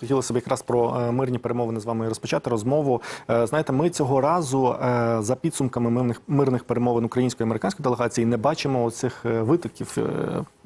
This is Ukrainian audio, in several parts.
Хотілося б якраз про е, мирні перемовини з вами розпочати розмову. Е, Знаєте, ми цього разу е, за підсумками мирних мирних перемовин української і американської делегації не бачимо оцих е, витоків,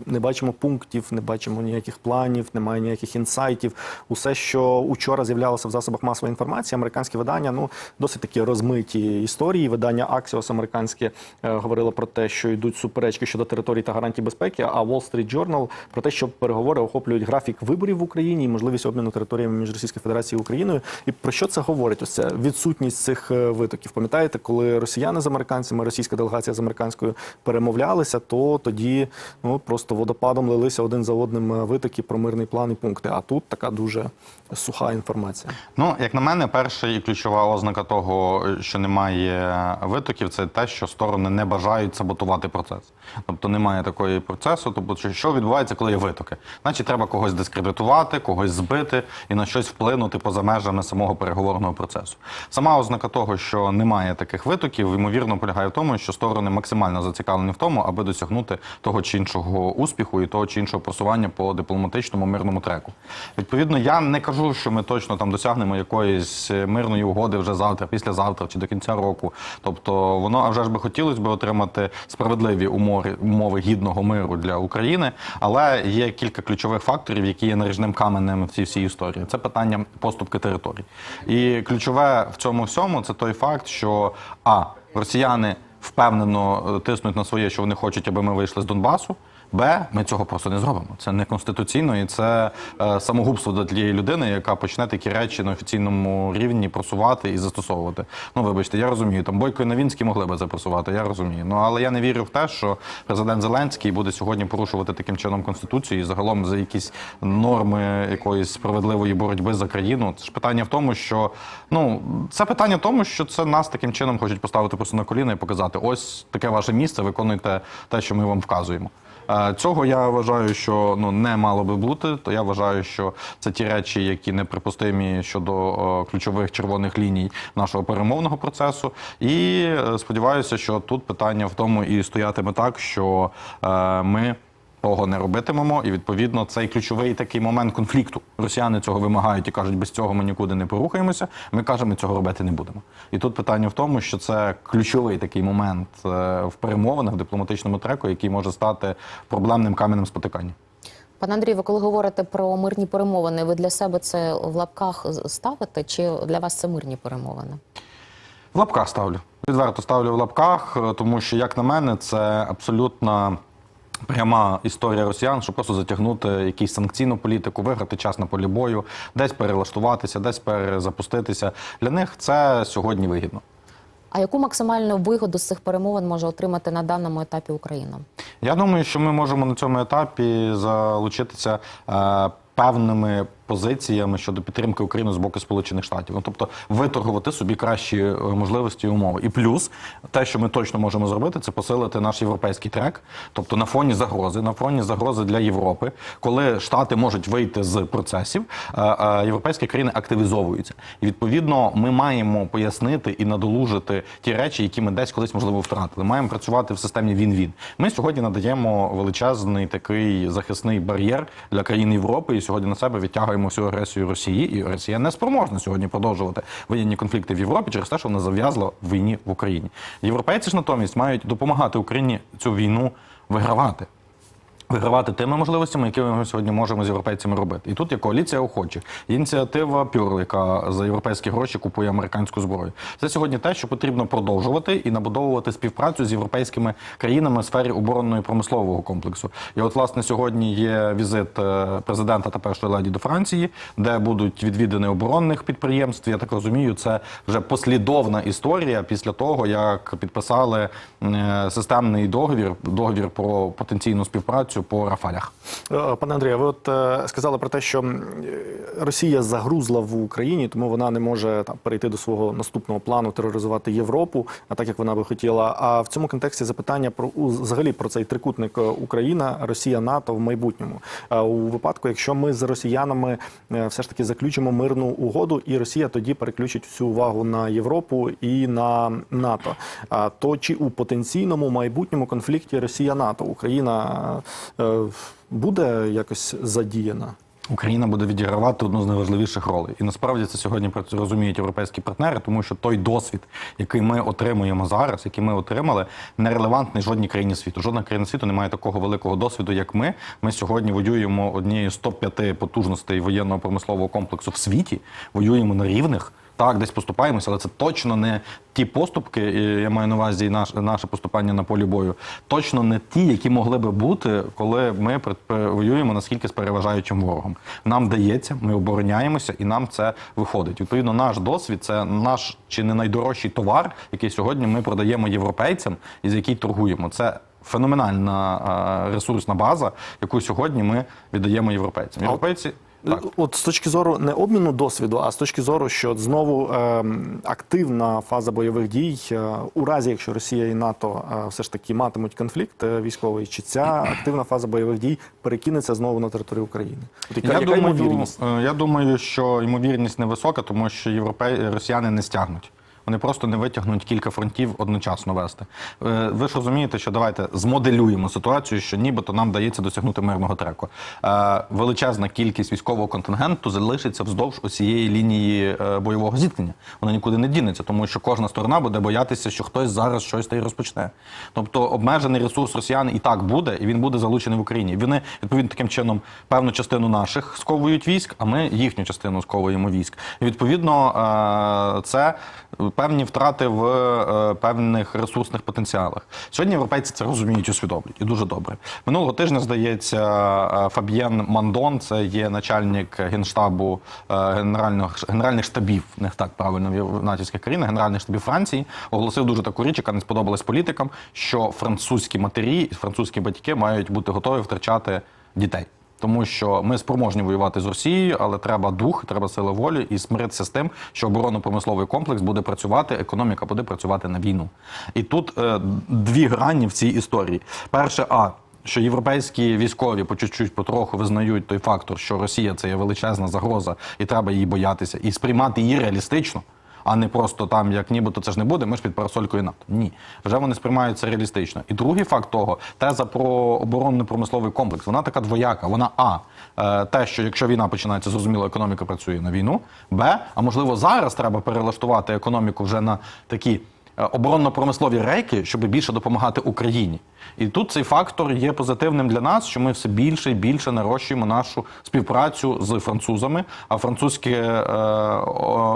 не бачимо пунктів, не бачимо ніяких планів, немає ніяких інсайтів. Усе, що учора з'являлося в засобах масової інформації, американські видання ну досить такі розмиті історії. Видання Axios американське говорило про те, що йдуть суперечки щодо території та гарантій безпеки. А Wall Street Journal про те, що переговори охоплюють графік виборів в Україні і можливість обміну територіями між Російською Федерацією і Україною. І про що це говорить? Ось ця відсутність цих е, витоків. Пам'ятаєте, коли росіяни з американцями, російська делегація з американською перемовлялися, то тоді ну просто водопадом лилися один за одним е, витоки про мирний план і пункти. А тут така дуже суха інформація. Ну, як на мене, перша і ключова ознака того, що немає витоків, це те, що сторони не бажають саботувати процес. Тобто немає такої процесу. Тобто, що- що відбувається, коли є витоки? Значить, треба когось дискредитувати, когось збити і на щось вплинути поза межами самого переговорного процесу. Сама ознака того, що немає таких витоків, ймовірно, полягає в тому, що сторони максимально зацікавлені в тому, аби досягнути того чи іншого успіху і того чи іншого просування по дипломатичному мирному треку. Відповідно, я не кажу, що ми точно там досягнемо якоїсь мирної угоди вже завтра, післязавтра чи до кінця року. Тобто, воно а вже ж би хотілося б отримати справедливі умови, умови гідного миру для України, але є кілька ключових факторів, які є наріжним каменем в цій всій історії. Це питання поступки територій. І ключове в цьому всьому це той факт, що а росіяни впевнено е, тиснуть на своє, що вони хочуть, аби ми вийшли з Донбасу. Б, ми цього просто не зробимо. Це не конституційно і це е, самогубство для тієї людини, яка почне такі речі на офіційному рівні просувати і застосовувати. Ну, вибачте, я розумію, там Бойко і Новінський могли би це просувати, я розумію. Ну але я не вірю в те, що президент Зеленський буде сьогодні порушувати таким чином конституцію і загалом за якісь норми якоїсь справедливої боротьби за країну. Це ж питання в тому, що ну це питання в тому, що це нас таким чином хочуть поставити просто на коліна і показати: ось таке ваше місце, виконуйте те, що ми вам вказуємо. Е, Цього я вважаю, що ну не мало би бути. То я вважаю, що це ті речі, які неприпустимі щодо е, ключових червоних ліній нашого перемовного процесу. І е, сподіваюся, що тут питання в тому і стоятиме так, що ми. Того не робитимемо, і відповідно цей ключовий такий момент конфлікту. Росіяни цього вимагають і кажуть, без цього ми нікуди не порухаємося. Ми кажемо, ми цього робити не будемо. І тут питання в тому, що це ключовий такий момент е, в перемовинах в дипломатичному треку, який може стати проблемним каменем спотикання. Пане Андрій, ви коли говорите про мирні перемовини, ви для себе це в лапках ставите, чи для вас це мирні перемовини? В лапках ставлю. Відверто ставлю в лапках, е, тому що, як на мене, це абсолютно пряма історія росіян, щоб просто затягнути якусь санкційну політику, виграти час на полі бою, десь перелаштуватися, десь перезапуститися. Для них це сьогодні вигідно. А яку максимальну вигоду з цих перемовин може отримати на даному етапі Україна? Я думаю, що ми можемо на цьому етапі залучитися е, певними позиціями щодо підтримки України з боку Сполучених Штатів. Ну, тобто виторгувати собі кращі е, можливості і умови. І плюс те, що ми точно можемо зробити, це посилити наш європейський трек. Тобто на фоні загрози, на фоні загрози для Європи, коли Штати можуть вийти з процесів, е, е, європейські країни активізовуються. І відповідно ми маємо пояснити і надолужити ті речі, які ми десь колись можливо втратили. Маємо працювати в системі він-він. Ми сьогодні надаємо величезний такий захисний бар'єр для країн Європи, і сьогодні на себе відтягуємо всю агресію Росії. І Росія не спроможна сьогодні продовжувати воєнні конфлікти в Європі через те, що вона зав'язла в війні в Україні. Європейці ж натомість мають допомагати Україні цю війну вигравати. Вигравати тими можливостями, які ми сьогодні можемо з європейцями робити. І тут є коаліція охочих, ініціатива Пюр, яка за європейські гроші купує американську зброю. Це сьогодні те, що потрібно продовжувати і набудовувати співпрацю з європейськими країнами в сфері оборонного і промислового комплексу. І от, власне, сьогодні є візит е, президента та першої леді до Франції, де будуть відвідини оборонних підприємств. Я так розумію, це вже послідовна історія після того, як підписали е, системний договір, договір про потенційну співпрацю по Рафалях. Е, Пане Андрію, ви от е, сказали про те, що е, Росія загрузла в Україні, тому вона не може там перейти до свого наступного плану тероризувати Європу, а так як вона би хотіла. А в цьому контексті запитання про взагалі про цей трикутник Україна, Росія, НАТО в майбутньому. У випадку, якщо ми з росіянами все ж таки заключимо мирну угоду, і Росія тоді переключить всю увагу на Європу і на НАТО. То чи у потенційному майбутньому конфлікті Росія НАТО Україна буде якось задіяна? Україна буде відігравати одну з найважливіших ролей. І насправді це сьогодні розуміють європейські партнери, тому що той досвід, який ми отримуємо зараз, який ми отримали, не релевантний жодній країні світу. Жодна країна світу не має такого великого досвіду, як ми. Ми сьогодні воюємо однією з топ-5 потужностей воєнного промислового комплексу в світі. Воюємо на рівних. Так, десь поступаємося, але це точно не ті поступки, і я маю на увазі і наш, наше поступання на полі бою, точно не ті, які могли би бути, коли ми воюємо наскільки з переважаючим ворогом. Нам дається, ми обороняємося, і нам це виходить. Відповідно, наш досвід це наш чи не найдорожчий товар, який сьогодні ми продаємо європейцям і з який торгуємо. Це феноменальна ресурсна база, яку сьогодні ми віддаємо європейцям. Європейці так. От з точки зору не обміну досвіду, а з точки зору, що знову ем, активна фаза бойових дій, е, у разі якщо Росія і НАТО е, все ж таки матимуть конфлікт е, військовий, чи ця активна фаза бойових дій перекинеться знову на територію України? От яка, Я яка думаю, ймовірність? е, я думаю, що ймовірність невисока, тому що європей... росіяни не стягнуть. Вони просто не витягнуть кілька фронтів одночасно вести. Е, Ви ж розумієте, що давайте змоделюємо ситуацію, що нібито нам вдається досягнути мирного треку. Е, Величезна кількість військового контингенту залишиться вздовж усієї лінії е, бойового зіткнення. Вона нікуди не дінеться, тому що кожна сторона буде боятися, що хтось зараз щось та й розпочне. Тобто обмежений ресурс росіян і так буде, і він буде залучений в Україні. Вони відповідно таким чином певну частину наших сковують військ, а ми їхню частину сковуємо військ. І відповідно це певні втрати в е, певних ресурсних потенціалах. Сьогодні європейці це розуміють, усвідомлюють і дуже добре. Минулого тижня здається е, Фаб'єн Мандон, це є начальник генштабу е, генерального генеральних штабів, не так правильно в натівських країнах, генеральних штабів Франції, оголосив дуже таку річ, яка не сподобалась політикам, що французькі матері французькі батьки мають бути готові втрачати дітей. Тому що ми спроможні воювати з Росією, але треба дух, треба сила волі і смиритися з тим, що оборонно-промисловий комплекс буде працювати, економіка буде працювати на війну. І тут е, дві грані в цій історії. Перше, а що європейські військові по чуть-чуть потроху визнають той фактор, що Росія це є величезна загроза, і треба її боятися, і сприймати її реалістично. А не просто там, як нібито це ж не буде, ми ж під парасолькою НАТО. Ні, вже вони сприймаються реалістично. І другий факт того, теза про оборонно-промисловий комплекс, вона така двояка. Вона а е, те, що якщо війна починається, зрозуміло, економіка працює на війну. Б, а можливо, зараз треба перелаштувати економіку вже на такі оборонно-промислові рейки, щоб більше допомагати Україні. І тут цей фактор є позитивним для нас, що ми все більше і більше нарощуємо нашу співпрацю з французами. А французький е,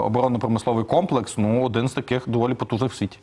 оборонно-промисловий комплекс ну один з таких доволі потужних в світі.